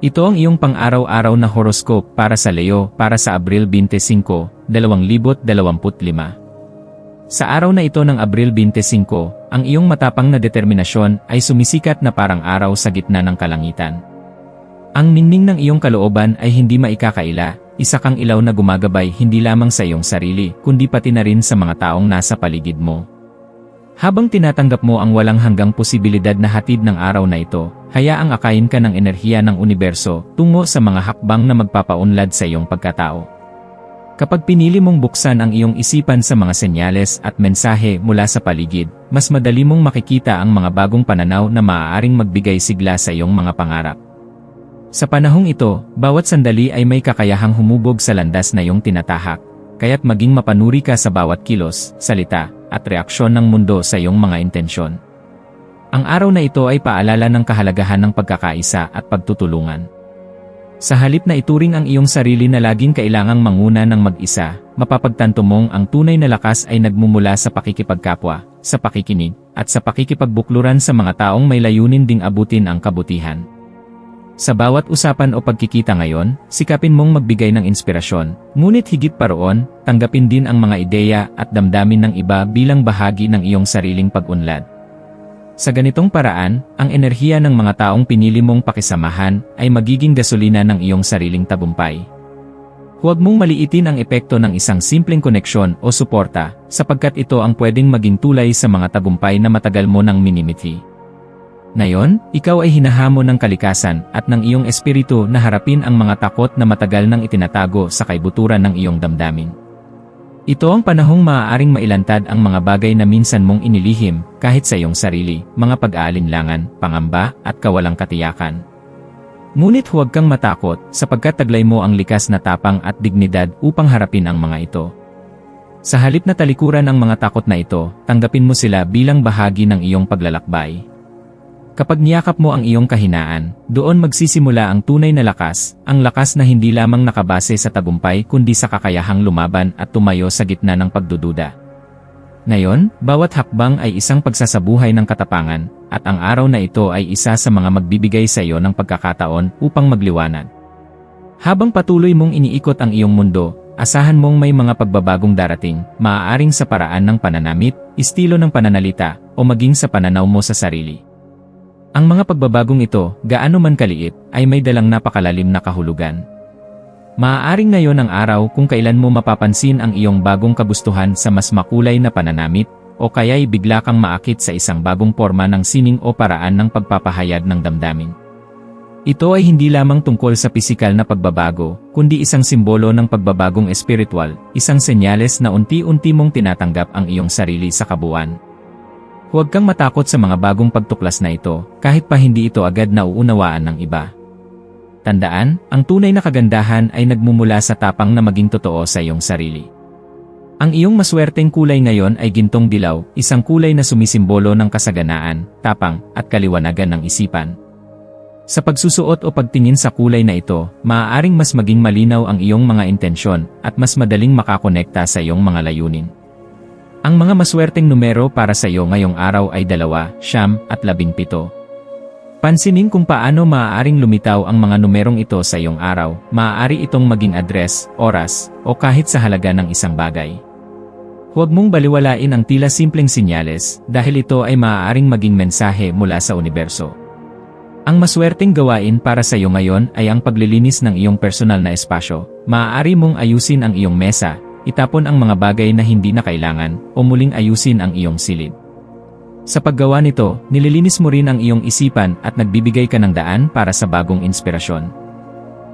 Ito ang iyong pang-araw-araw na horoscope para sa Leo para sa Abril 25, 2025. Sa araw na ito ng Abril 25, ang iyong matapang na determinasyon ay sumisikat na parang araw sa gitna ng kalangitan. Ang ningning ng iyong kalooban ay hindi maikakaila, isa kang ilaw na gumagabay hindi lamang sa iyong sarili, kundi pati na rin sa mga taong nasa paligid mo. Habang tinatanggap mo ang walang hanggang posibilidad na hatid ng araw na ito, hayaang akayin ka ng enerhiya ng universo tungo sa mga hakbang na magpapaunlad sa iyong pagkatao. Kapag pinili mong buksan ang iyong isipan sa mga senyales at mensahe mula sa paligid, mas madali mong makikita ang mga bagong pananaw na maaaring magbigay sigla sa iyong mga pangarap. Sa panahong ito, bawat sandali ay may kakayahang humubog sa landas na iyong tinatahak, kaya't maging mapanuri ka sa bawat kilos, salita, at reaksyon ng mundo sa iyong mga intensyon. Ang araw na ito ay paalala ng kahalagahan ng pagkakaisa at pagtutulungan. Sa halip na ituring ang iyong sarili na laging kailangang manguna ng mag-isa, mapapagtanto mong ang tunay na lakas ay nagmumula sa pakikipagkapwa, sa pakikinig, at sa pakikipagbukluran sa mga taong may layunin ding abutin ang kabutihan. Sa bawat usapan o pagkikita ngayon, sikapin mong magbigay ng inspirasyon, ngunit higit pa roon, tanggapin din ang mga ideya at damdamin ng iba bilang bahagi ng iyong sariling pag-unlad. Sa ganitong paraan, ang enerhiya ng mga taong pinili mong pakisamahan ay magiging gasolina ng iyong sariling tagumpay. Huwag mong maliitin ang epekto ng isang simpleng koneksyon o suporta, sapagkat ito ang pwedeng maging tulay sa mga tagumpay na matagal mo nang minimithi. Ngayon, ikaw ay hinahamon ng kalikasan at ng iyong espiritu na harapin ang mga takot na matagal nang itinatago sa kaibuturan ng iyong damdamin. Ito ang panahong maaaring mailantad ang mga bagay na minsan mong inilihim kahit sa iyong sarili, mga pag-aalinlangan, pangamba, at kawalang katiyakan. Ngunit huwag kang matakot sapagkat taglay mo ang likas na tapang at dignidad upang harapin ang mga ito. Sa halip na talikuran ang mga takot na ito, tanggapin mo sila bilang bahagi ng iyong paglalakbay. Kapag niyakap mo ang iyong kahinaan, doon magsisimula ang tunay na lakas, ang lakas na hindi lamang nakabase sa tagumpay kundi sa kakayahang lumaban at tumayo sa gitna ng pagdududa. Ngayon, bawat hakbang ay isang pagsasabuhay ng katapangan, at ang araw na ito ay isa sa mga magbibigay sa iyo ng pagkakataon upang magliwanag. Habang patuloy mong iniikot ang iyong mundo, asahan mong may mga pagbabagong darating, maaaring sa paraan ng pananamit, estilo ng pananalita, o maging sa pananaw mo sa sarili. Ang mga pagbabagong ito, gaano man kaliit, ay may dalang napakalalim na kahulugan. Maaaring ngayon ang araw kung kailan mo mapapansin ang iyong bagong kagustuhan sa mas makulay na pananamit, o kaya'y bigla kang maakit sa isang bagong forma ng sining o paraan ng pagpapahayag ng damdamin. Ito ay hindi lamang tungkol sa pisikal na pagbabago, kundi isang simbolo ng pagbabagong espiritual, isang senyales na unti-unti mong tinatanggap ang iyong sarili sa kabuuan. Huwag kang matakot sa mga bagong pagtuklas na ito, kahit pa hindi ito agad nauunawaan ng iba. Tandaan, ang tunay na kagandahan ay nagmumula sa tapang na maging totoo sa iyong sarili. Ang iyong maswerteng kulay ngayon ay gintong dilaw, isang kulay na sumisimbolo ng kasaganaan, tapang, at kaliwanagan ng isipan. Sa pagsusuot o pagtingin sa kulay na ito, maaaring mas maging malinaw ang iyong mga intensyon at mas madaling makakonekta sa iyong mga layunin. Ang mga maswerteng numero para sa iyo ngayong araw ay dalawa, siyam, at labing pito. Pansinin kung paano maaaring lumitaw ang mga numerong ito sa iyong araw, maaari itong maging address, oras, o kahit sa halaga ng isang bagay. Huwag mong baliwalain ang tila simpleng sinyales, dahil ito ay maaaring maging mensahe mula sa universo. Ang maswerteng gawain para sa iyo ngayon ay ang paglilinis ng iyong personal na espasyo. Maaari mong ayusin ang iyong mesa, Itapon ang mga bagay na hindi na kailangan o muling ayusin ang iyong silid. Sa paggawa nito, nililinis mo rin ang iyong isipan at nagbibigay ka ng daan para sa bagong inspirasyon.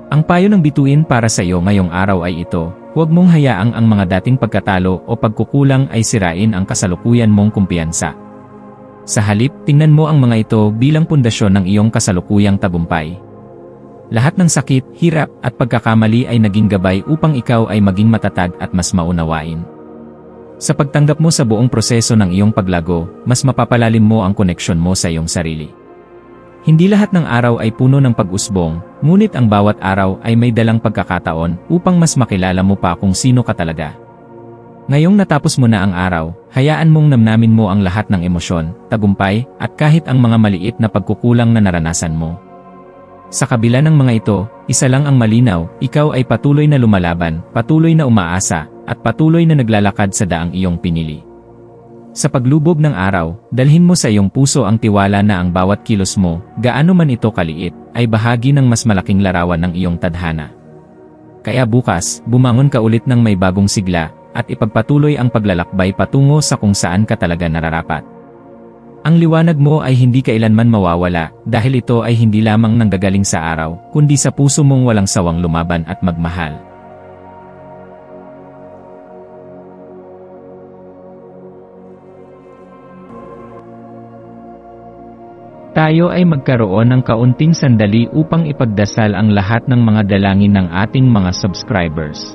Ang payo ng bituin para sa iyo ngayong araw ay ito, huwag mong hayaang ang mga dating pagkatalo o pagkukulang ay sirain ang kasalukuyan mong kumpiyansa. Sa halip, tingnan mo ang mga ito bilang pundasyon ng iyong kasalukuyang tagumpay. Lahat ng sakit, hirap, at pagkakamali ay naging gabay upang ikaw ay maging matatag at mas maunawain. Sa pagtanggap mo sa buong proseso ng iyong paglago, mas mapapalalim mo ang koneksyon mo sa iyong sarili. Hindi lahat ng araw ay puno ng pag-usbong, ngunit ang bawat araw ay may dalang pagkakataon upang mas makilala mo pa kung sino ka talaga. Ngayong natapos mo na ang araw, hayaan mong namnamin mo ang lahat ng emosyon, tagumpay, at kahit ang mga maliit na pagkukulang na naranasan mo. Sa kabila ng mga ito, isa lang ang malinaw, ikaw ay patuloy na lumalaban, patuloy na umaasa, at patuloy na naglalakad sa daang iyong pinili. Sa paglubog ng araw, dalhin mo sa iyong puso ang tiwala na ang bawat kilos mo, gaano man ito kaliit, ay bahagi ng mas malaking larawan ng iyong tadhana. Kaya bukas, bumangon ka ulit ng may bagong sigla, at ipagpatuloy ang paglalakbay patungo sa kung saan ka talaga nararapat. Ang liwanag mo ay hindi kailanman mawawala dahil ito ay hindi lamang nanggagaling sa araw, kundi sa puso mong walang sawang lumaban at magmahal. Tayo ay magkaroon ng kaunting sandali upang ipagdasal ang lahat ng mga dalangin ng ating mga subscribers,